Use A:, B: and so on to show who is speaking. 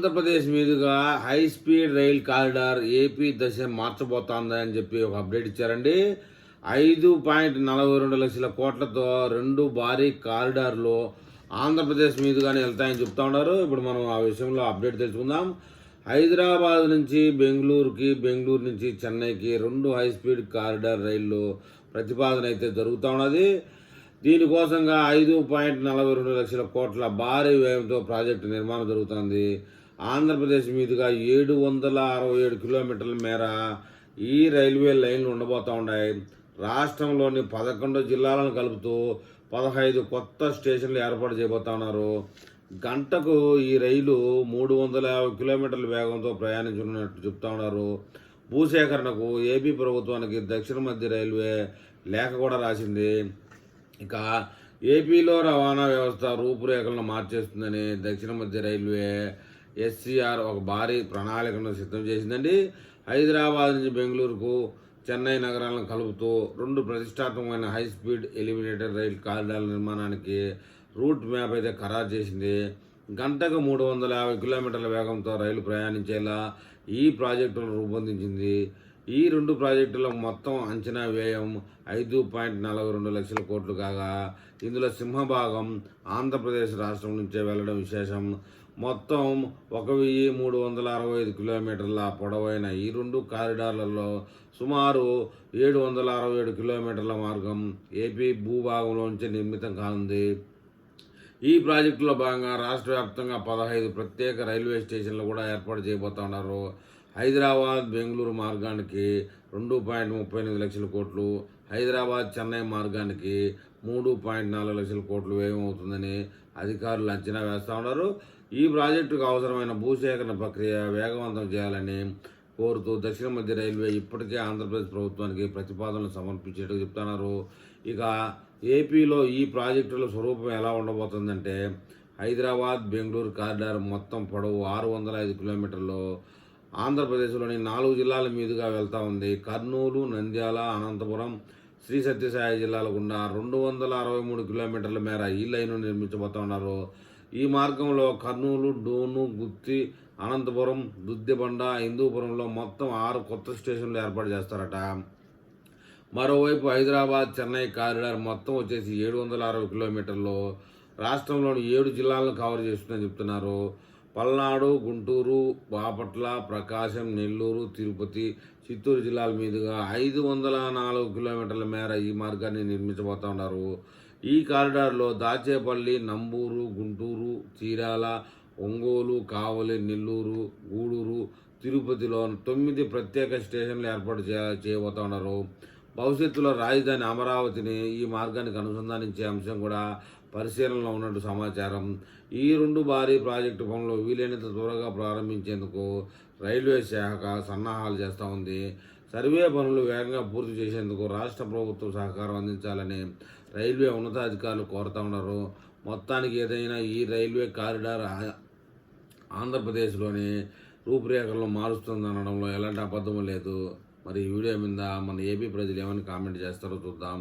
A: ఆంధ్రప్రదేశ్ మీదుగా high speed rail corridor AP దశ మార్చబోతోందని చెప్పి ఒక అప్డేట్ ఇచ్చారండి. ఐదు పాయింట్ నలభై రెండు లక్షల కోట్లతో రెండు భారీ కారిడార్లు ఆంధ్రప్రదేశ్ మీదుగానే వెళ్తాయని చెప్తా ఉన్నారు. ఇప్పుడు మనం ఆ విషయంలో అప్డేట్ తెలుసుకుందాం. హైదరాబాద్ నుంచి బెంగళూరుకి బెంగళూరు నుంచి చెన్నైకి రెండు హై స్పీడ్ కారిడార్ రైళ్ళు ప్రతిపాదన అయితే జరుగుతూ ఉన్నది. దీనికోసంగా ఐదు పాయింట్ నలభై రెండు లక్షల కోట్ల భారీ వ్యయంతో ప్రాజెక్టు నిర్మాణం జరుగుతుంది ఆంధ్రప్రదేశ్ మీదుగా ఏడు వందల అరవై ఏడు కిలోమీటర్ల మేర ఈ రైల్వే లైన్లు ఉండబోతూ ఉన్నాయి. రాష్ట్రంలోని పదకొండు జిల్లాలను కలుపుతూ పదహైదు కొత్త స్టేషన్లు ఏర్పాటు చేయబోతా ఉన్నారు. గంటకు ఈ రైలు మూడు వందల యాభై కిలోమీటర్ల వేగంతో ప్రయాణించనున్నట్టు చెప్తా ఉన్నారు. భూసేకరణకు ఏపీ ప్రభుత్వానికి దక్షిణ మధ్య రైల్వే లేఖ కూడా రాసింది. ఇక ఏపీలో రవాణా వ్యవస్థ రూపురేఖలను మార్చేస్తుందని దక్షిణ మధ్య రైల్వే ఎస్సీఆర్ ఒక భారీ ప్రణాళికను సిద్ధం చేసిందండి. హైదరాబాద్ నుంచి బెంగళూరుకు చెన్నై నగరాలను కలుపుతూ రెండు ప్రతిష్టాత్మకమైన హై స్పీడ్ ఎలిమినేటెడ్ రైల్ కారిడార్ల నిర్మాణానికి రూట్ మ్యాప్ అయితే ఖరారు చేసింది. గంటకు మూడు వందల యాభై కిలోమీటర్ల వేగంతో రైలు ప్రయాణించేలా ఈ ప్రాజెక్టును రూపొందించింది. ఈ రెండు ప్రాజెక్టుల మొత్తం అంచనా వ్యయం ఐదు పాయింట్ నలభై రెండు లక్షల కోట్లు కాగా ఇందులో సింహభాగం ఆంధ్రప్రదేశ్ రాష్ట్రం నుంచే వెళ్ళడం విశేషం. మొత్తం ఒక వెయ్యి మూడు వందల అరవై ఐదు కిలోమీటర్ల పొడవైన ఈ రెండు కారిడార్లలో సుమారు ఏడు వందల అరవై ఏడు కిలోమీటర్ల మార్గం ఏపీ భూభాగంలోంచి నిర్మితం కానుంది. ఈ ప్రాజెక్టులో భాగంగా రాష్ట్ర వ్యాప్తంగా పదహైదు ప్రత్యేక రైల్వే స్టేషన్లు కూడా ఏర్పాటు చేయబోతున్నారు హైదరాబాద్ బెంగళూరు మార్గానికి రెండు పాయింట్ ముప్పై ఎనిమిది లక్షల కోట్లు హైదరాబాద్ చెన్నై మార్గానికి మూడు పాయింట్ నాలుగు లక్షల కోట్లు వ్యయం అవుతుందని అధికారులు అంచనా వేస్తూ ఉన్నారు. ఈ ప్రాజెక్టుకు అవసరమైన భూసేకరణ ప్రక్రియ వేగవంతం చేయాలని కోరుతూ దక్షిణ మధ్య రైల్వే ఇప్పటికే ఆంధ్రప్రదేశ్ ప్రభుత్వానికి ప్రతిపాదనలు సమర్పించేట్టు చెప్తున్నారు ఇక ఏపీలో ఈ ప్రాజెక్టుల స్వరూపం ఎలా ఉండబోతుందంటే హైదరాబాద్ బెంగళూరు కారిడార్ మొత్తం పొడవు ఆరు వందల ఐదు కిలోమీటర్లు. ఆంధ్రప్రదేశ్లోని నాలుగు జిల్లాల మీదుగా వెళ్తూ ఉంది. కర్నూలు నంద్యాల అనంతపురం శ్రీ సత్యసాయి జిల్లాలో ఉన్న రెండు వందల అరవై మూడు కిలోమీటర్ల మేర ఈ లైను నిర్మించబోతున్నారు. ఈ మార్గంలో కర్నూలు డోను గుత్తి అనంతపురం దుద్దిబండ హిందూపురంలో మొత్తం ఆరు కొత్త స్టేషన్లు ఏర్పాటు చేస్తారట. మరోవైపు హైదరాబాద్ చెన్నై కారిడార్ మొత్తం వచ్చేసి ఏడు వందల అరవై కిలోమీటర్లు. రాష్ట్రంలోని ఏడు జిల్లాలను కవర్ చేస్తుందని చెప్తున్నారు. పల్నాడు గుంటూరు బాపట్ల ప్రకాశం నెల్లూరు తిరుపతి చిత్తూరు జిల్లాల మీదుగా ఐదు వందల నాలుగు కిలోమీటర్ల మేర ఈ మార్గాన్ని నిర్మించబోతా ఉన్నారు. ఈ కారిడార్లో దాచేపల్లి నంబూరు గుంటూరు చీరాల ఒంగోలు కావలి నెల్లూరు గూడూరు తిరుపతిలో తొమ్మిది ప్రత్యేక స్టేషన్లు ఏర్పాటు చే చేయబోతా ఉన్నారు. భవిష్యత్తులో రాజధాని అమరావతిని ఈ మార్గానికి అనుసంధానించే అంశం కూడా పరిశీలనలో ఉన్నట్టు సమాచారం. ఈ రెండు భారీ ప్రాజెక్టు పనులు వీలైనంత త్వరగా ప్రారంభించేందుకు రైల్వే శాఖ సన్నాహాలు చేస్తూ ఉంది. సర్వే పనులు వేగంగా పూర్తి చేసేందుకు రాష్ట్ర ప్రభుత్వం సహకారం అందించాలని రైల్వే ఉన్నతాధికారులు కోరుతా ఉన్నారు. మొత్తానికి ఏదైనా ఈ రైల్వే కారిడార్ ఆంధ్రప్రదేశ్లోని రూపురేఖలను మారుస్తుంది అనడంలో ఎలాంటి అబద్ధం లేదు. మరి ఈ వీడియో మీద మన ఏపీ ప్రజలు ఏమని కామెంట్ చేస్తారో చూద్దాం.